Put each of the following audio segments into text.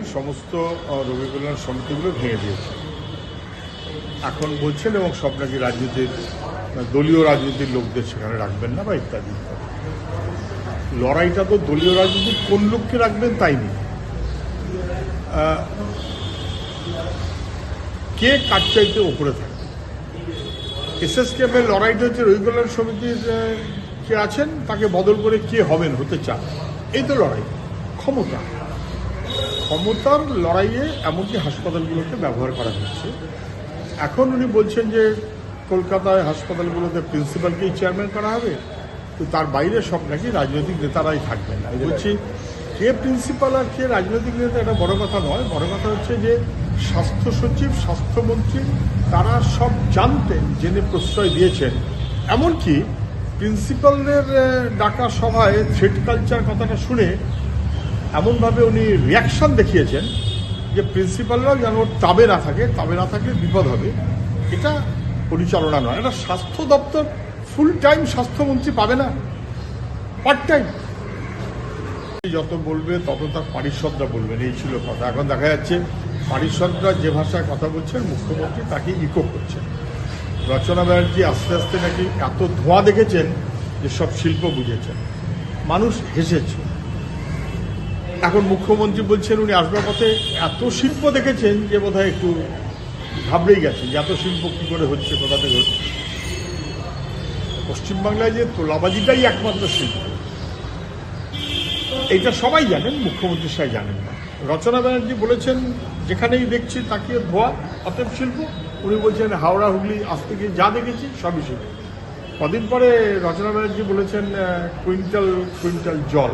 বললেন সমস্ত রোগী কল্যাণ সমিতিগুলো ভেঙে দিয়েছে। এখন বলছেন এবং সব নাকি রাজনীতির দলীয় রাজনীতির লোকদের সেখানে রাখবেন না বা ইত্যাদি লড়াইটা তো দলীয় রাজনীতির কোন লোককে রাখবেন তাই নেই। কে কাজ চাইতে ওপরে থাকে? এসএসকেএম এর লড়াইটা হচ্ছে রোগী কল্যাণ সমিতির কে আছেন, তাকে বদল করে কে হবেন হতে চান, এই তো লড়াই, ক্ষমতা। ক্ষমতার লড়াইয়ে এমনকি হাসপাতালগুলোকে ব্যবহার করা হচ্ছে। এখন উনি বলছেন যে, কলকাতায় হাসপাতালগুলোতে প্রিন্সিপালকেই চেয়ারম্যান করা হবে, তো তার বাইরে সব নাকি রাজনৈতিক নেতারাই থাকবেন আমি বলছি, কে প্রিন্সিপাল আর কে রাজনৈতিক নেতা, এটা বড় কথা নয়। বড় কথা হচ্ছে যে, স্বাস্থ্য সচিব, স্বাস্থ্যমন্ত্রী, তারা সব জানতেন জেনে প্রশ্রয় দিয়েছেন। এমনকি প্রিন্সিপালদের ডাকা সভায় থ্রেড কালচার কথাটা শুনে এমনভাবে উনি রিয়াকশন দেখিয়েছেন যে প্রিন্সিপালরাও যেন তাবে না থাকে, তাবে না থাকলে বিপদ হবে। এটা পরিচালনা নয়, এটা স্বাস্থ্য দপ্তর ফুল টাইম স্বাস্থ্যমন্ত্রী পাবে না পার্ট টাইম যত বলবে, তত তার পারিষদরা বলবেন এই ছিল কথা। এখন দেখা যাচ্ছে পারিষদরা যে ভাষায় কথা বলছেন, মুখ্যমন্ত্রী তাকে ইকো করছেন। রচনা ব্যানার্জি আস্তে আস্তে নাকি এত ধোঁয়া দেখেছেন যে সব শিল্প বুঝেছেন। মানুষ হেসেছে। এখন মুখ্যমন্ত্রী বলছেন উনি আসবার পথে এত শিল্প দেখেছেন যে বোধহয় একটু ঘাবড়েই গেছে যে এত শিল্প কী করে হচ্ছে, কোথা থেকে হচ্ছে? পশ্চিমবাংলায় যে তোলাবাজিটাই একমাত্র শিল্প। এইটা সবাই জানেন, মুখ্যমন্ত্রী সাহেব জানেন না। রচনা ব্যানার্জি বলেছেন, যেখানেই দেখছি তাকিয়ে ধোয়া, অতএব শিল্প। উনি বলছেন, হাওড়া, হুগলি, আজ থেকে যা দেখেছি সবই শিল্প। কদিন পরে রচনা ব্যানার্জি বলেছেন কুইন্টাল কুইন্টাল জল।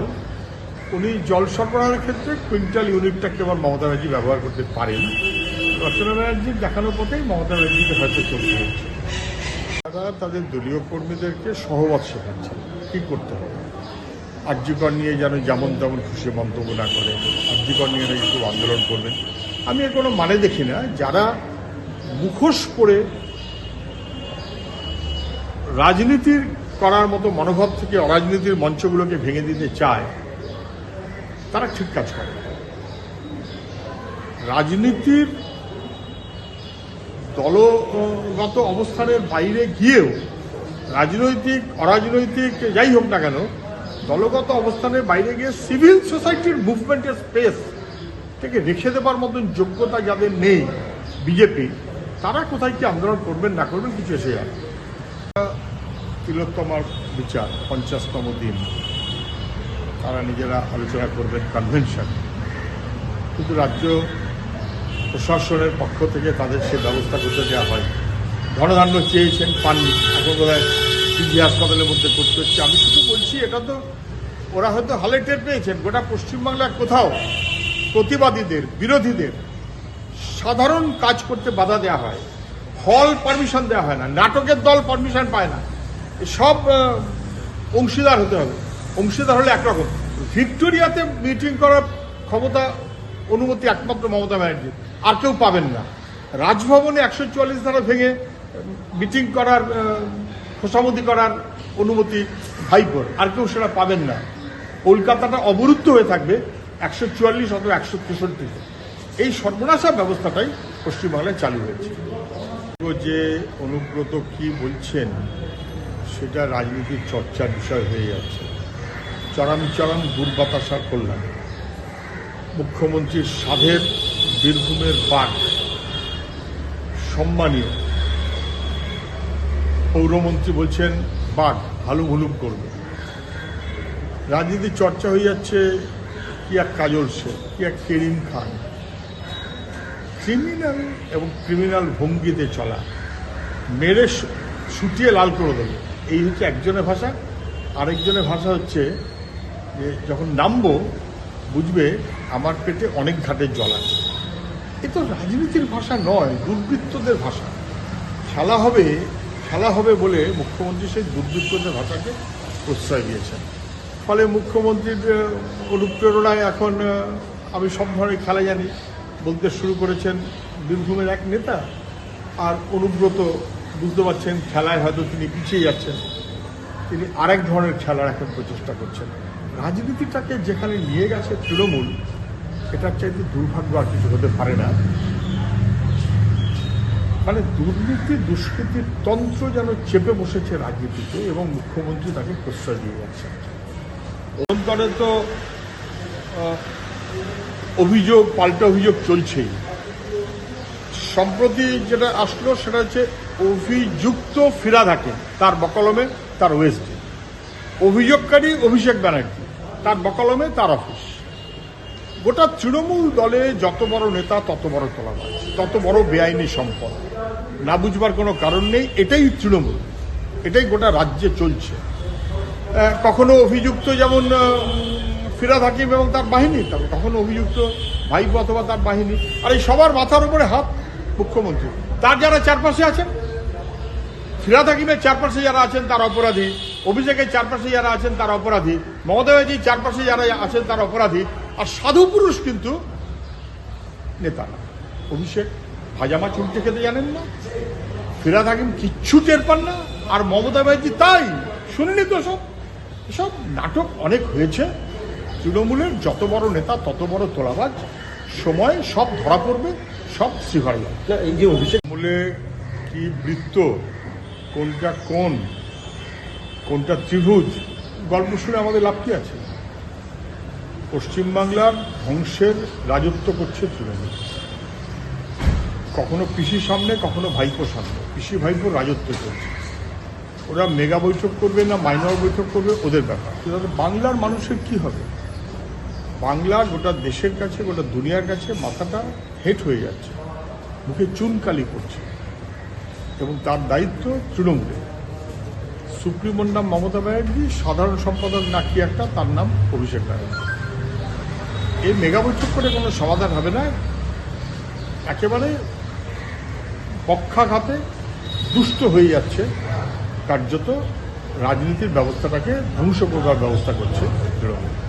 উনি জল সরবরাহের ক্ষেত্রে কুইন্টাল ইউনিটটাকে আবার মমতা ব্যানার্জি ব্যবহার করতে পারেন। রচনা ব্যানার্জির দেখানোর পথেই মমতা ব্যানার্জিকে হয়তো চলতে হচ্ছে। তারা তাদের দলীয় কর্মীদেরকে সহমত শেখাচ্ছে কী করতে হবে? আর্যিকর নিয়ে যেন যেমন তেমন খুশি মন্তব্য না করে আর্যিকর নিয়ে নাকি খুব আন্দোলন করবেন। আমি এর কোনো মানে দেখি না, যারা মুখোশ করে রাজনীতির করার মতো মনোভাব থেকে অরাজনীতির মঞ্চগুলোকে ভেঙে দিতে চায় তারা ঠিক কাজ করে। রাজনীতির দলগত অবস্থানের বাইরে গিয়েও রাজনৈতিক, অরাজনৈতিক, যাই হোক না কেন, দলগত অবস্থানের বাইরে গিয়ে সিভিল সোসাইটির মুভমেন্টের স্পেস থেকে রেখে দেবার মতন যোগ্যতা যাদের নেই বিজেপি, তারা কোথায় কি আন্দোলন করবেন, না করবেন, কিছু এসে যায় তিলোত্তমার বিচার, পঞ্চাশতম দিন। তারা নিজেরা আলোচনা করবেন কনভেনশন কিন্তু রাজ্য প্রশাসনের পক্ষ থেকে তাদের সে ব্যবস্থা করতে দেওয়া হয়। ধনধান্য চেয়েছেন পাননি। এখন বোধ হয় পিজি হাসপাতালের মধ্যে করতে হচ্ছে। আমি শুধু বলছি, এটা তো ওরা হয়তো হালে টের পেয়েছেন। গোটা পশ্চিমবাংলার কোথাও প্রতিবাদীদের, বিরোধীদের সাধারণ কাজ করতে বাধা দেওয়া হয়। হল পারমিশন দেওয়া হয় না। নাটকের দল পারমিশন পায় না। সব অংশীদার হতে হবে। অংশীদার হলে একরকম। ভিক্টোরিয়াতে মিটিং করার ক্ষমতা অনুমতি একমাত্র মমতা ব্যানার্জি আর কেউ পাবেন না। রাজভবনে একশো চুয়াল্লিশ ধারা ভেঙে মিটিং করার খোসামতি করার অনুমতি ভাইপোর। আর কেউ সেটা পাবেন না। কলকাতাটা অবরুদ্ধ হয়ে থাকবে একশো চুয়াল্লিশ অথবা একশো তেষট্টিতে এই সর্বনাশা ব্যবস্থাটাই পশ্চিমবাংলায় চালু হয়েছে। যে অনুব্রত কি বলছেন, সেটা রাজনীতির চর্চার বিষয় হয়ে যাচ্ছে। চরম চরম দুর্বাতাসা করলাম মুখ্যমন্ত্রীর সাধের বীরভূমের বাঘ। সম্মানীয়। পৌরমন্ত্রী বলছেন, বাঘ ভালো ভুলুম করবে। রাজনীতির চর্চা হয়ে যাচ্ছে, কি এক কাজল সে, কি এক কেরিম খান। ক্রিমিনাল এবং ক্রিমিনাল ভঙ্গিতে চলা, মেরে শুটিয়ে লাল করে দেবে। এই হচ্ছে একজনের ভাষা। আরেকজনের ভাষা হচ্ছে যে যখন নামবো, বুঝবে আমার পেটে অনেক ঘাটের জল আছে। এ তো রাজনীতির ভাষা নয়, দুর্বৃত্তদের ভাষা। খেলা হবে খেলা হবে বলে মুখ্যমন্ত্রী সেই দুর্বৃত্তদের ভাষাকে প্রশ্রয় দিয়েছেন। ফলে মুখ্যমন্ত্রীর অনুপ্রেরণায় এখন আমি সব ধরনের খেলা জানি। বলতে শুরু করেছেন বীরভূমের এক নেতা, আর অনুব্রত বুঝতে পারছেন খেলায় হয়তো তিনি পিছিয়ে যাচ্ছেন। তিনি আরেক ধরনের খেলার এখন প্রচেষ্টা করছেন। রাজনীতিটাকে যেখানে নিয়ে গেছে তৃণমূল এটার চাইতে দুর্ভাগ্য আর কিছু হতে পারে না। মানে দুর্নীতি, দুষ্কৃতির তন্ত্র যেন চেপে বসেছে রাজনীতিতে এবং মুখ্যমন্ত্রী তাকে প্রশ্রয় দিয়ে যাচ্ছেন। অন্তরে তো অভিযোগ, পাল্টা অভিযোগ চলছেই। সম্প্রতি যেটা আসলো সেটা হচ্ছে অভিযুক্ত ফিরাদ হাকিম, তার বকলমে, তার ওয়েস্টে। অভিযোগকারী অভিষেক ব্যানার্জি। তার বকলমে তার অফিস। গোটা তৃণমূল দলে যত বড় নেতা, তত বড় তোলাবাজ, তত বড় বেআইনি সম্পদ। না বুঝবার কোনো কারণ নেই, এটাই তৃণমূল। এটাই গোটা রাজ্যে চলছে। কখনো অভিযুক্ত যেমন ফিরাদ হাকিম এবং তার বাহিনী, তবে কখনো অভিযুক্ত ভাইপো অথবা তার বাহিনী। আর এই সবার মাথার উপরে হাত মুখ্যমন্ত্রী। তার যারা চারপাশে আছেন, ফিরাদ হাকিমের চারপাশে যারা আছেন, তার অপরাধী। অভিষেকের চারপাশে যারা আছেন, তার অপরাধী। মমতা ব্যানার্জির চারপাশে যারা আছেন তার অপরাধী। আর সাধু পুরুষ কিন্তু নেতা না। অভিষেক ভাজা মাছ উল্টে খেতে জানেন না। ফিরাদ হাকিম কিচ্ছু টের পান না। আর মমতা ব্যানার্জি তাই। শুনিনি তো সব। সব নাটক অনেক হয়েছে। তৃণমূলের যত বড় নেতা তত বড় তোলাবাজ। সময় সব ধরা পড়বে সব না এই যে অভিষেক মূলে কি বৃত্ত? কোনটা কোন কোনটা ত্রিভুজ? গল্প শুনে আমাদের লাভ কি আছে? পশ্চিমবাংলার ধ্বংসের রাজত্ব করছে তৃণমূল। কখনো পিসি সামনে, কখনো ভাইপো সামনে। পিসি ভাইপোর রাজত্ব চলছে ওরা মেগা বৈঠক করবে না মাইনর বৈঠক করবে, ওদের ব্যাপার। কিন্তু বাংলার মানুষের কি হবে? বাংলা গোটা দেশের কাছে, গোটা দুনিয়ার কাছে মাথাটা হেট হয়ে যাচ্ছে। মুখে চুনকালি করছে এবং তার দায়িত্ব তৃণমূলে সুপ্রিমোর নাম মমতা ব্যানার্জি, সাধারণ সম্পাদক না কি একটা, তার নাম অভিষেক ব্যানার্জি। এই মেগা বৈঠক করে কোনো সমাধান হবে না। একেবারে পক্ষাঘাতে দুষ্ট হয়ে যাচ্ছে কার্যত রাজনীতির ব্যবস্থাটাকে ধ্বংস করবার ব্যবস্থা করছে তৃণমূল।